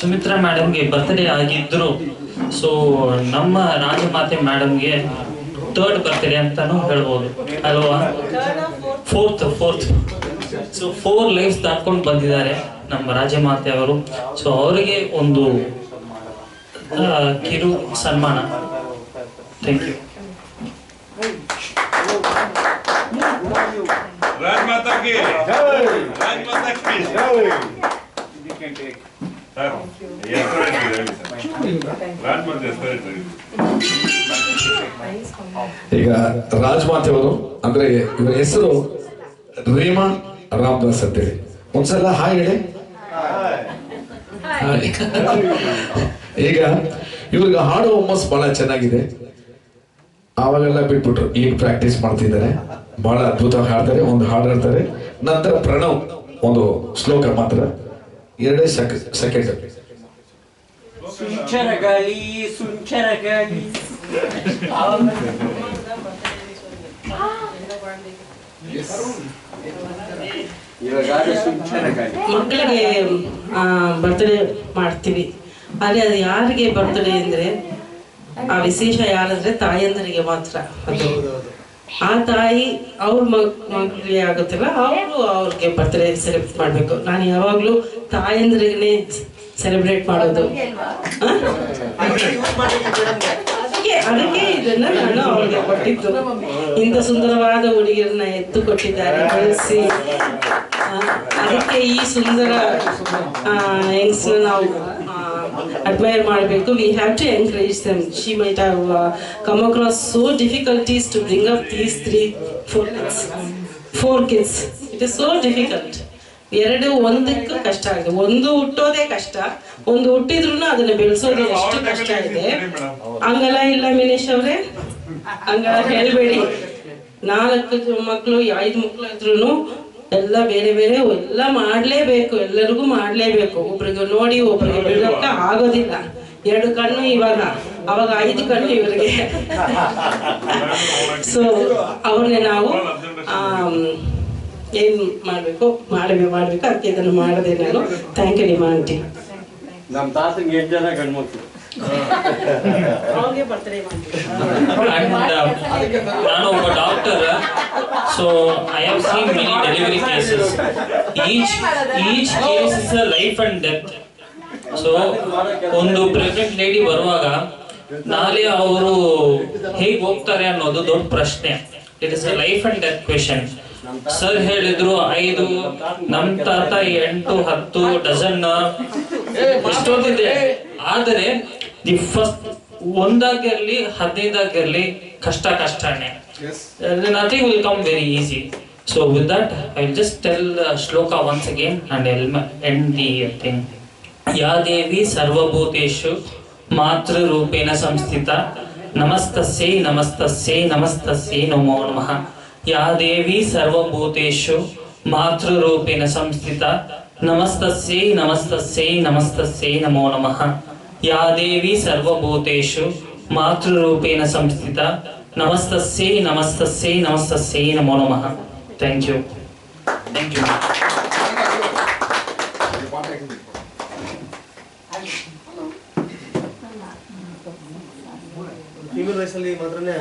ಸುಮಿತ್ರಾ ಮೇಡಮ್ಗೆ ಬರ್ತ್ಡೇ ಆಗಿದ್ರು ಸೊ ನಮ್ಮ ರಾಜಮಾತೆ ಮೇಡಮ್ಗೆ ಥರ್ಡ್ ಬರ್ತ್ಡೇ ಅಂತಾನು ಹೇಳ್ಬೋದು. ಅಲ್ವಾ? Fourth fourth so four lives ದಾಟ್ಕೊಂಡು ಬಂದಿದ್ದಾರೆ ನಮ್ಮ ರಾಜಮಾತೆ ಅವರು. ಸೊ ಅವರಿಗೆ ಒಂದು ಕಿರು ಸನ್ಮಾನ. ಥ್ಯಾಂಕ್ ಯು ರಾಜಮಾತಾ ಕಿ ರಾಜಮಾತಾ ಕಿ ಸರ್ ಹೆಸರು ಹೇಳಿ ಸರ್ ರಾಜಮಾತಾ ಈಗ ಅಂದ್ರೆ ಇವರ ಹೆಸರು ರೇಮಾ ರಾಮದಾಸ್ ಅಂತೇಳಿ ಒಂದ್ಸಲ ಹಾಯ್ ಹೇಳಿ. ಈಗ ಇವ್ರಿಗೆ ಹಾಡು ಹುಮ್ಮಸ್ ಬಹಳ ಚೆನ್ನಾಗಿದೆ. ಆವಾಗೆಲ್ಲ ಬಿಟ್ಬಿಟ್ರು, ಈಗ ಪ್ರಾಕ್ಟೀಸ್ ಮಾಡ್ತಿದ್ದಾರೆ. ಬಹಳ ಅದ್ಭುತವಾಗಿ ಹಾಡ್ತಾರೆ, ಒಂದು ಹಾಡು ಹಾಡ್ತಾರೆ ನಂತರ ಪ್ರಣವ್, ಒಂದು ಶ್ಲೋಕ ಮಾತ್ರ. ಎರಡೇ ಸೆಕ್ ಸೆಕೆಂಡ್ ಸುಂಚರ ಗಾಳಿ ಸುಂಚರ ಗಾಳಿ ಇವಾಗ ಸುಂಚರ ಗಾಳಿ ಮಕ್ಕಳಿಗೆ ಬರ್ತ್ಡೇ ಮಾಡ್ತೀವಿ. ಆದರೆ ಅದು ಯಾರಿಗೆ ಬರ್ತ್ಡೇ ಅಂದರೆ ಆ ವಿಶೇಷ ಯಾರಂದ್ರೆ ತಾಯಂದರಿಗೆ ಮಾತ್ರ. ಅದು ಆ ತಾಯಿ ಅವ್ರ ಮಗ್, ಮಗಳಿಗೆ ಆಗುತ್ತಲ್ಲ, ಅವರು ಅವ್ರಿಗೆ ಬರ್ತ್ಡೇ ಸೆಲೆಬ್ರೇಟ್ ಮಾಡಬೇಕು. ನಾನು ಯಾವಾಗಲೂ ತಾಯಂದ್ರೇನೆ ಸೆಲೆಬ್ರೇಟ್ ಮಾಡೋದು? ಅದಕ್ಕೆ ಇದನ್ನ ನಾನು ಅವಳಿಗೆ ಕೊಟ್ಟಿದ್ದು. ಇಂಥ ಸುಂದರವಾದ ಹುಡುಗಿಯರನ್ನ ಎತ್ತು ಕೊಟ್ಟಿದ್ದಾರೆ. ಬೆಳೆಸಿ ಅದಕ್ಕೆ ಈ ಸುಂದರ ಯಂಗ್ಸ್ ನಾವು ಅಡ್ಮೈರ್ ಮಾಡಬೇಕು. We have to encourage them she might have come across so difficulties to bring up these three four kids four kids it is so difficult ಎರಡು ಒಂದಕ್ಕೂ ಕಷ್ಟ ಆಗಿದೆ. ಒಂದು ಹುಟ್ಟೋದೇ ಕಷ್ಟ. ಒಂದು ಹುಟ್ಟಿದ್ರು ಅದನ್ನ ಬೆಳೆಸೋದು ಎಷ್ಟು ಕಷ್ಟ ಇದೆ. ಹಂಗಲ್ಲ ಇಲ್ಲ ಮಿನೇಶ್ ಅವರೇ? ಹಂಗಲ್ಲ ಹೇಳ್ಬೇಡಿ. ನಾಲ್ಕು ಮಕ್ಕಳು ಐದು ಮಕ್ಕಳು ಇದ್ರು ಎಲ್ಲ ಬೇರೆ ಬೇರೆ ಎಲ್ಲ ಮಾಡ್ಲೇಬೇಕು ಎಲ್ಲರಿಗೂ ಮಾಡ್ಲೇಬೇಕು. ಒಬ್ರಿಗೆ ನೋಡಿ ಒಬ್ರಿಗೆ ಬೆಳಕ ಆಗೋದಿಲ್ಲ. ಎರಡು ಕಣ್ಣು ಇವಾಗ ಅವಾಗ ಐದು ಕಣ್ಣು ಇವರಿಗೆ. ಸೊ ಅವ್ರನ್ನ ನಾವು ಏನು ಏನ್ ಮಾಡ್ಬೇಕು? ಮಾಡಬೇಕು ಮಾಡ್ಬೇಕು. ಅದಕ್ಕೆ ಇದನ್ನು ಮಾಡದೆ ನಾನು. ಥ್ಯಾಂಕ್ ಯು ನಿಮ್ಮ ಆಂಟಿ. ನಮ್ಮ ತಾತಂಗೆ ಎಂಟು ಜನ ಗಂಡ್ಮಕ್ಳು. ಅವ್ರಿಗೆ ಬರ್ತಡೇ uh, ನಾನು ಒಬ್ಬ doctor so I have seen many delivery cases each each case is a life and death so ಒಂದು ಪ್ರೆಗ್ನೆಂಟ್ ಲೇಡಿ ಬರುವಾಗ ನಾಳೆ ಅವರು ಹೇಗೆ ಹೋಗ್ತಾರೆ ಅನ್ನೋದು ದೊಡ್ಡ ಪ್ರಶ್ನೆ. It is a life and death question sir ಹೇಳಿದ್ರು ಐದು ನಮ್ ತಾತ ಎಂಟು ಹತ್ತು ಡಜನ್ ಎಷ್ಟೊಂದಿದೆ ಆದರೆ ದಿ ಫಸ್ಟ್ ಒಂದಾಗಿರ್ಲಿ ಹದಿನೈದಾಗಿರ್ಲಿ ಕಷ್ಟ ಕಷ್ಟನೇ. Nothing will come very easy so with that I will just tell shloka once again and I'll end the thing ಯಾ ದೇವಿ ಸರ್ವಭೂತೇಷು ಮಾತೃರೂಪೇಣ ಸಂಸ್ಥಿತ ನಮಸ್ತಸ್ಯೈ ನಮಸ್ತಸ್ಯೈ ನಮಸ್ತಸ್ಯೈ ನಮೋ ನಮಃ ಯಾ ದೇವಿ ಸರ್ವಭೂತೇಷು ಮಾತೃರೂಪೇಣ ಸಂಸ್ಥಿತ ನಮಸ್ತಸ್ಯೈ ನಮಸ್ತಸ್ಯೈ ನಮಸ್ತಸ್ಯೈ ನಮೋ ನಮಃ ಯಾ ದೇವಿ ಸರ್ವಭೂತೇಷು ಮಾತೃರೂಪೇಣ ಸಂಸ್ಥಿತ ನಮಸ್ತಸ್ಯೈ ನಮಸ್ತಸ್ಯೈ ನಮಸ್ತಸ್ಯೈ ನಮೋ ನಮಃ thank you thank you female ವಯಸ್ಸಲ್ಲಿ ಮಾತ್ರನೇ